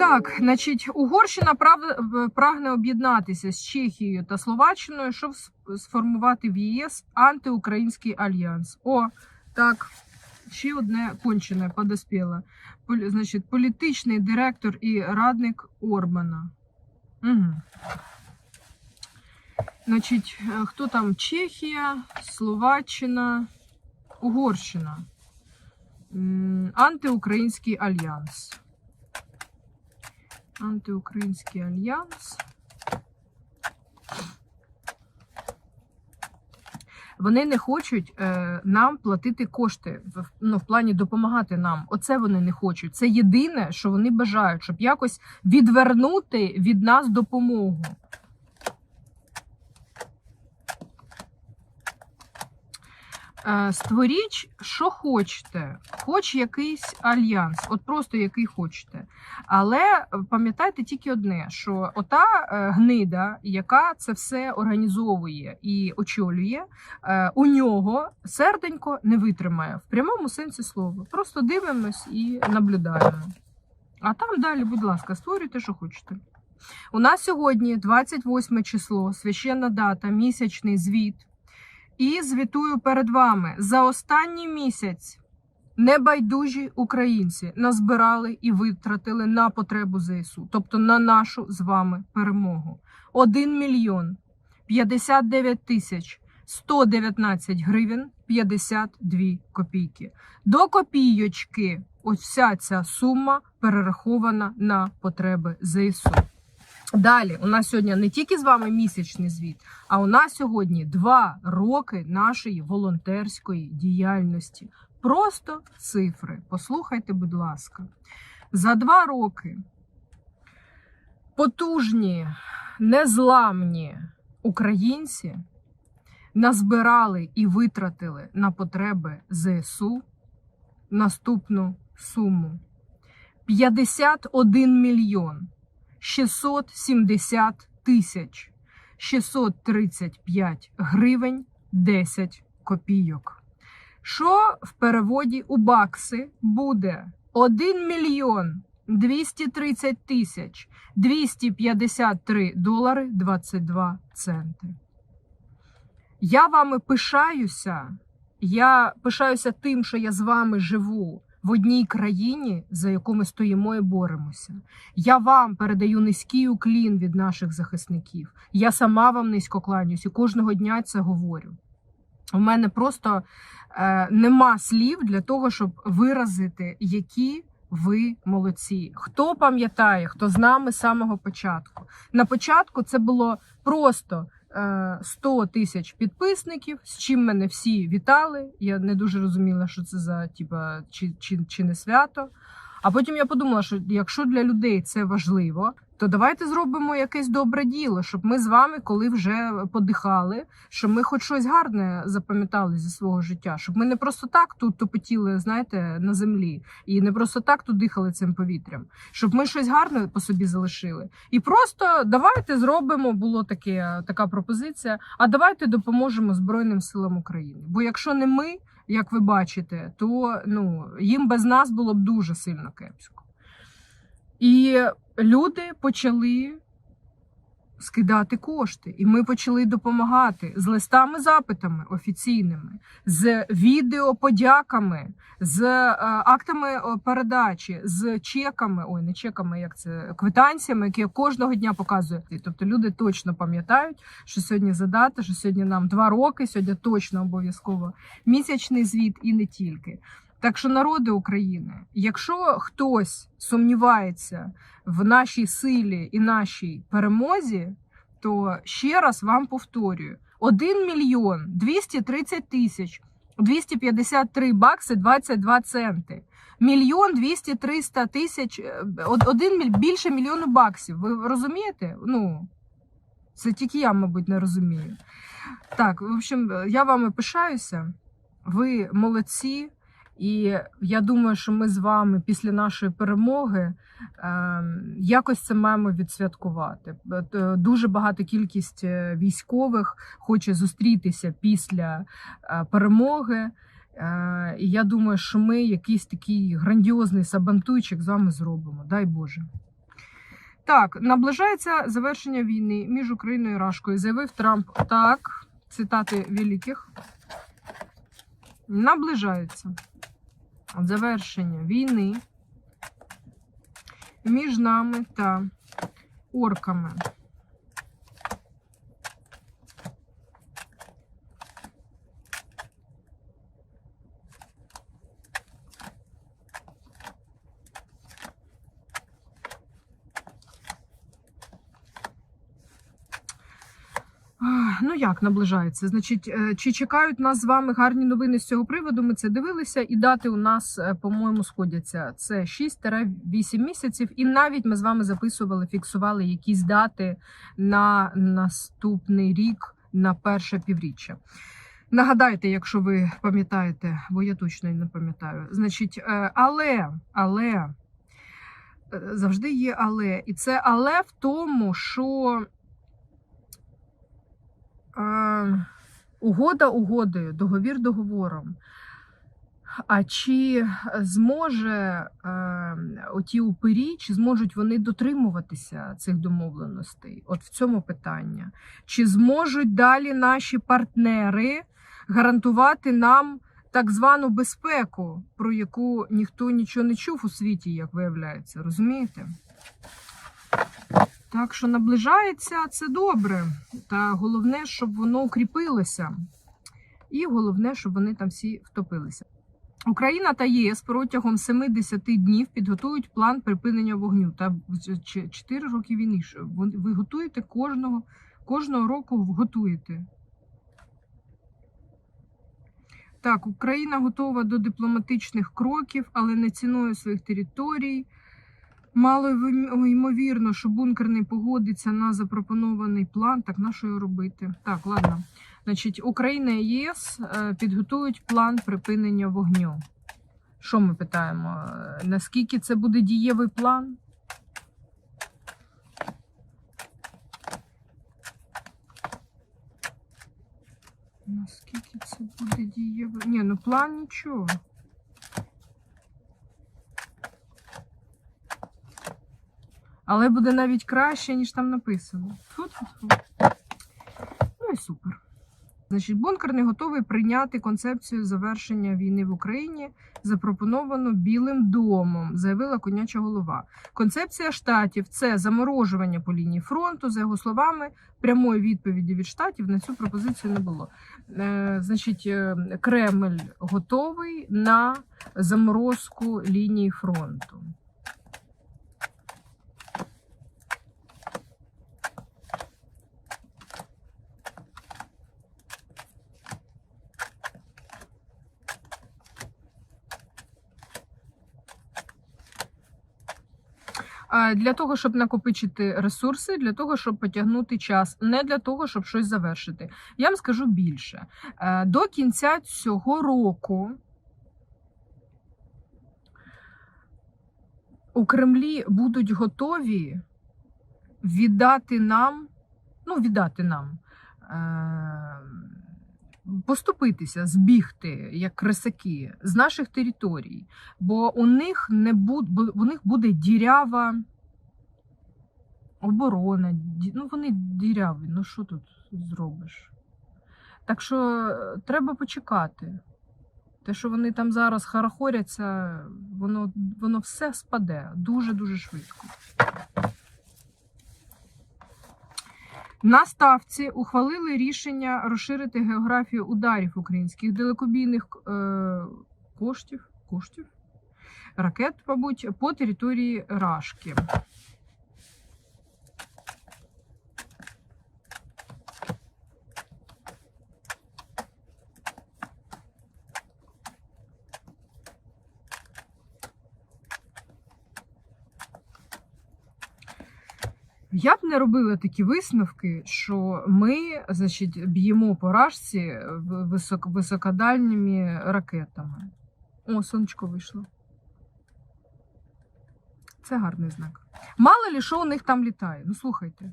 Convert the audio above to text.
Так, значить, Угорщина прагне об'єднатися з Чехією та Словаччиною, щоб сформувати в ЄС антиукраїнський альянс. О, так, ще одне кончене подоспіло. Полі- Значить, політичний директор і радник Орбана. Угу. Значить, е, хто там? Чехія, Словаччина, Угорщина. Антиукраїнський альянс. Антиукраїнський альянс. Вони не хочуть е, нам платити кошти в, ну, в плані допомагати нам. Оце вони не хочуть. Це єдине, що вони бажають, щоб якось відвернути від нас допомогу. Створіть, що хочете, хоч якийсь альянс, от просто який хочете. Але е, пам'ятайте тільки одне: що ота е, гнида, яка це все організовує і очолює, е, у нього серденько не витримає в прямому сенсі слова. Просто дивимось і наблюдаємо. А там далі, будь ласка, створюйте, що хочете. У нас сьогодні 28 число, священна дата, місячний звіт. І звітую перед вами за останній місяць небайдужі українці назбирали і витратили на потребу ЗСУ, тобто на нашу з вами перемогу. 1 мільйон 59 тисяч 119 гривень 52 копійки. До копійочки ось вся ця сума перерахована на потреби ЗСУ. Далі, у нас сьогодні не тільки з вами місячний звіт, а у нас сьогодні два роки нашої волонтерської діяльності. Просто цифри. Послухайте, будь ласка. За два роки потужні, незламні українці назбирали і витратили на потреби ЗСУ наступну суму: 51 мільйон 670 тисяч 635 гривень 10 копійок. Що в переводі у бакси буде 1 мільйон 230 тисяч 253 долари 22 центи. Я вами пишаюся. Я пишаюся тим, що я з вами живу в одній країні, за яку ми стоїмо і боремося. Я вам передаю низький уклін від наших захисників. Я сама вам низько кланяюсь і кожного дня це говорю. У мене просто е, нема слів для того, щоб виразити, які ви молодці. Хто пам'ятає, хто з нами з самого початку. На початку це було просто. Е, 100 тисяч підписників, з чим мене всі вітали. Я не дуже розуміла, що це за типа чи, чи, чи не свято. А потім я подумала, що якщо для людей це важливо, то давайте зробимо якесь добре діло, щоб ми з вами, коли вже подихали, щоб ми хоч щось гарне запам'ятали зі свого життя, щоб ми не просто так тут топотіли, знаєте, на землі, і не просто так тут дихали цим повітрям, щоб ми щось гарне по собі залишили. І просто давайте зробимо, було таке, така пропозиція. А давайте допоможемо Збройним силам України. Бо якщо не ми, як ви бачите, то ну їм без нас було б дуже сильно кепсько. І люди почали скидати кошти, і ми почали допомагати з листами-запитами офіційними, з відеоподяками, з е, актами е, передачі, з чеками, ой, не чеками, як це квитанціями, які я кожного дня показую. Тобто люди точно пам'ятають, що сьогодні задата, що сьогодні нам два роки, сьогодні точно обов'язково місячний звіт і не тільки. Так що, народи України, якщо хтось сумнівається в нашій силі і нашій перемозі, то ще раз вам повторюю: 1 мільйон 230 тисяч 253 бакси 22 центи. Мільйон 200 300 тисяч, е, один більше мільйону баксів. Ви розумієте? Ну, це тільки я, мабуть, не розумію. Так, в общем, я вами пишаюся. Ви молодці. І я думаю, що ми з вами після нашої перемоги е, якось це маємо відсвяткувати. Е, Дуже багата кількість е, військових хоче зустрітися після е, перемоги. І я думаю, що ми якийсь такий грандіозний сабантуйчик з вами зробимо. Дай Боже. Так, наближається завершення війни між Україною і Рашкою, заявив Трамп. Так, цитати великих. Наближається завершення війни між нами та орками. Ну як наближається? Значить, е, чи чекають нас з вами гарні новини з цього приводу? Ми це дивилися, і дати у нас, е, по-моєму, сходяться. Це 6-8 місяців, і навіть ми з вами записували, фіксували якісь дати на наступний рік, на перше півріччя. Нагадайте, якщо ви пам'ятаєте, бо я точно не пам'ятаю. Значить, е, але, але завжди є але. І це але в тому, що. Угода угодою, договір договором. А чи зможе е, оті упирі, чи зможуть вони дотримуватися цих домовленостей? От в цьому питання. Чи зможуть далі наші партнери гарантувати нам так звану безпеку, про яку ніхто нічого не чув у світі, як виявляється, розумієте? Так що наближається це добре. Та головне, щоб воно укріпилося. І головне, щоб вони там всі втопилися. Україна та єС протягом 70 днів підготують план припинення вогню. Та 4 роки війни. ви готуєте кожного, кожного року готуєте. Так, Україна готова до дипломатичних кроків, але не ціною своїх територій. Мало ймовірно, що бункер не погодиться на запропонований план. Так на що його робити? Так, ладно. Значить, Україна і ЄС е, підготують план припинення вогню. Що ми питаємо? Е, Наскільки це буде дієвий план? Наскільки це буде дієвий? Ні, ну план нічого. Але буде навіть краще, ніж там написано. Фу-фу-фу. Ну і супер. Значить, бункер не готовий прийняти концепцію завершення війни в Україні, запропоновану Білим домом, заявила коняча голова. Концепція штатів це заморожування по лінії фронту. За його словами, прямої відповіді від штатів на цю пропозицію не було. Е, значить, е, Кремль готовий на заморозку лінії фронту. Для того, щоб накопичити ресурси, для того, щоб потягнути час, не для того, щоб щось завершити. Я вам скажу більше. Е, До кінця цього року у Кремлі будуть готові віддати нам, ну, віддати нам. е, Поступитися, збігти як крисаки з наших територій, бо у них не буде, у них буде дірява оборона. Ну вони діряві. Ну що тут зробиш? Так що е, треба почекати. Те, що вони там зараз харахоряться, воно, воно все спаде дуже-дуже швидко. На ставці ухвалили рішення розширити географію ударів українських далекобійних е, коштів, коштів, ракет, мабуть, по території Рашки. Я б не робила такі висновки, що ми, значить, б'ємо поражці висок, високодальніми ракетами. О, сонечко вийшло. Це гарний знак. Мало ли що у них там літає. Ну слухайте.